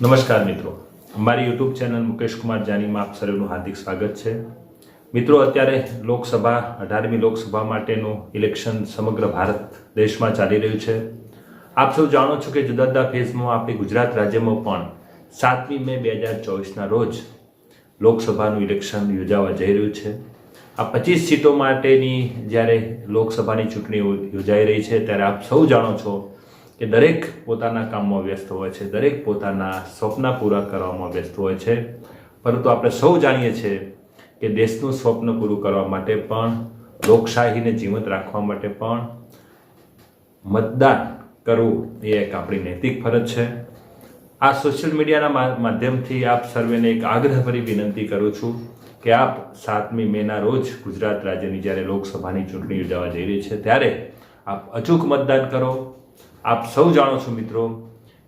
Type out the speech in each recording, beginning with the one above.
નમસ્કાર મિત્રો. મારી યુટ્યુબ ચેનલ મુકેશ કુમાર જાનીમાં આપ સર્વેનું હાર્દિક સ્વાગત છે. મિત્રો, અત્યારે લોકસભા, અઢારમી લોકસભા માટેનું ઇલેક્શન સમગ્ર ભારત દેશમાં ચાલી રહ્યું છે. આપ સૌ જાણો છો કે જુદા જુદા ફેઝમાં આપણે ગુજરાત રાજ્યમાં પણ સાતમી મે બે હજાર ચોવીસના રોજ લોકસભાનું ઇલેક્શન યોજાવા જઈ રહ્યું છે. આ પચીસ સીટો માટેની જ્યારે લોકસભાની ચૂંટણી યોજાઈ રહી છે, ત્યારે આપ સૌ જાણો છો કે દરેક પોતાના કામમાં વ્યસ્ત હોય છે, દરેક પોતાના સ્વપ્ન પૂરા કરવામાં વ્યસ્ત હોય છે. પરંતુ આપણે સૌ જાણીએ છીએ કે દેશનું સ્વપ્ન પૂરું કરવા માટે પણ, લોકશાહીને જીવંત રાખવા માટે પણ મતદાન કરવું એ એક આપણી નૈતિક ફરજ છે. આ સોશિયલ મીડિયાના માધ્યમથી આપ સર્વેને એક આગ્રહભરી વિનંતી કરું છું કે આપ સાતમી મેના રોજ ગુજરાત રાજ્યની જ્યારે લોકસભાની ચૂંટણી યોજાવા જઈ રહી છે, ત્યારે આપ અચૂક મતદાન કરો આપ સૌ જાણો છો મિત્રો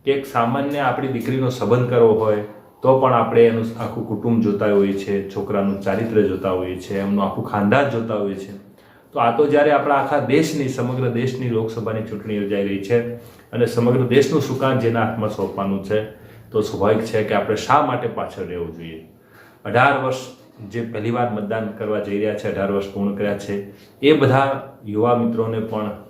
કે એક સામાન્ય આપણી દીકરીનો સંબંધ કરવો હોય, તો પણ આપણે એનું આખું કુટુંબ જોતા હોઈએ છીએ, છોકરાનું ચારિત્ર જોતા હોઈએ છીએ, એમનું આખું ખાનદાન જોતા હોઈએ છીએ. તો આ તો જ્યારે આપણા આખા દેશની, સમગ્ર દેશની લોકસભાની ચૂંટણી યોજાઈ રહી છે અને સમગ્ર દેશનું સુકાન જેના હાથમાં સોંપવાનું છે, તો સ્વાભાવિક છે કે આપણે શા માટે પાછળ રહેવું જોઈએ? અઢાર વર્ષ જે પહેલીવાર મતદાન કરવા જઈ રહ્યા છે, અઢાર વર્ષ પૂર્ણ કર્યા છે, એ બધા યુવા મિત્રોને પણ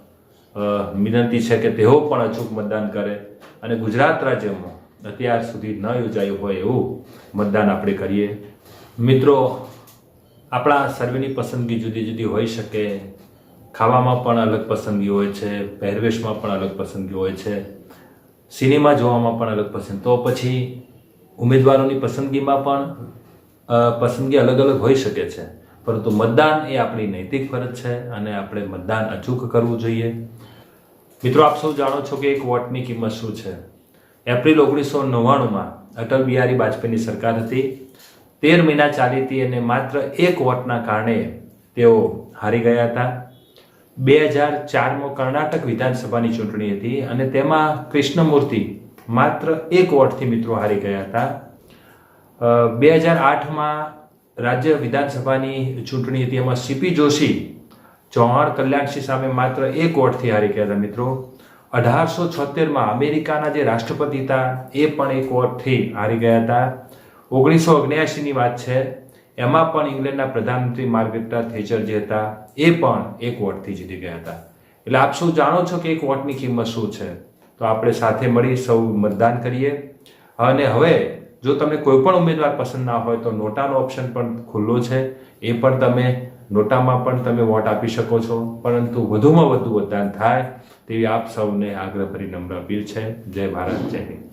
વિનંતી છે કે તેઓ પણ અચૂક મતદાન કરે અને ગુજરાત રાજ્યમાં અત્યાર સુધી ન યોજાયું હોય એવું મતદાન આપણે કરીએ. મિત્રો, આપણા સર્વેની પસંદગી જુદી જુદી હોઈ શકે. ખાવામાં પણ અલગ પસંદગી હોય છે, પહેરવેશમાં પણ અલગ પસંદગી હોય છે, સિનેમા જોવામાં પણ અલગ પસંદ. તો પછી ઉમેદવારોની પસંદગીમાં પણ પસંદગી અલગ અલગ હોઈ શકે છે. પરંતુ મતદાન એ આપણી નૈતિક ફરજ છે અને આપણે મતદાન અચૂક કરવું જોઈએ. મિત્રો, આપ સૌ જાણો છો કે એક વોટની કિંમત શું છે? એપ્રિલ ઓગણીસો નવ્વાણુંમાં અટલ બિહારી વાજપેયીની સરકાર હતી. તેર મહિના ચાલી હતી અને માત્ર એક વોટના કારણે તેઓ હારી ગયા હતા. બે હજાર ચારમાં કર્ણાટક વિધાનસભાની ચૂંટણી હતી અને તેમાં કૃષ્ણમૂર્તિ માત્ર એક વોટથી મિત્રો હારી ગયા હતા. બે હજાર આઠમાં રાજ્ય વિધાનસભાની ચૂંટણી હતી. એમાં સીપી જોશી ચૌહાણ કલ્યાણસિંહ સામે માત્ર એક વોટથી હારી ગયા હતા મિત્રો. અઢારસો છોતેરમાં અમેરિકાના જે રાષ્ટ્રપતિ હતા, એ પણ એક વોટથી હારી ગયા હતા. ઓગણીસો ઓગણ્યાસીની વાત છે, એમાં પણ ઇંગ્લેન્ડના પ્રધાનમંત્રી માર્ગરેટા થેચર જે હતા, એ પણ એક વોટથી જીતી ગયા હતા. એટલે આપ શું જાણો છો કે એક વોટની કિંમત શું છે? તો આપણે સાથે મળી સૌ મતદાન કરીએ. અને હવે જો તમને કોઈ પણ ઉમેદવાર પસંદ ના હોય તો નોટાનો ઓપ્શન પણ ખુલ્લો છે. એ પણ તમે નોટામાં પણ તમે વોટ આપી શકો છો. પરંતુ વધુમાં વધુ મતદાન થાય તેવી આપ સૌને આગ્રહભરી નમ્ર અપીલ છે. જય ભારત, જય હિન્દ.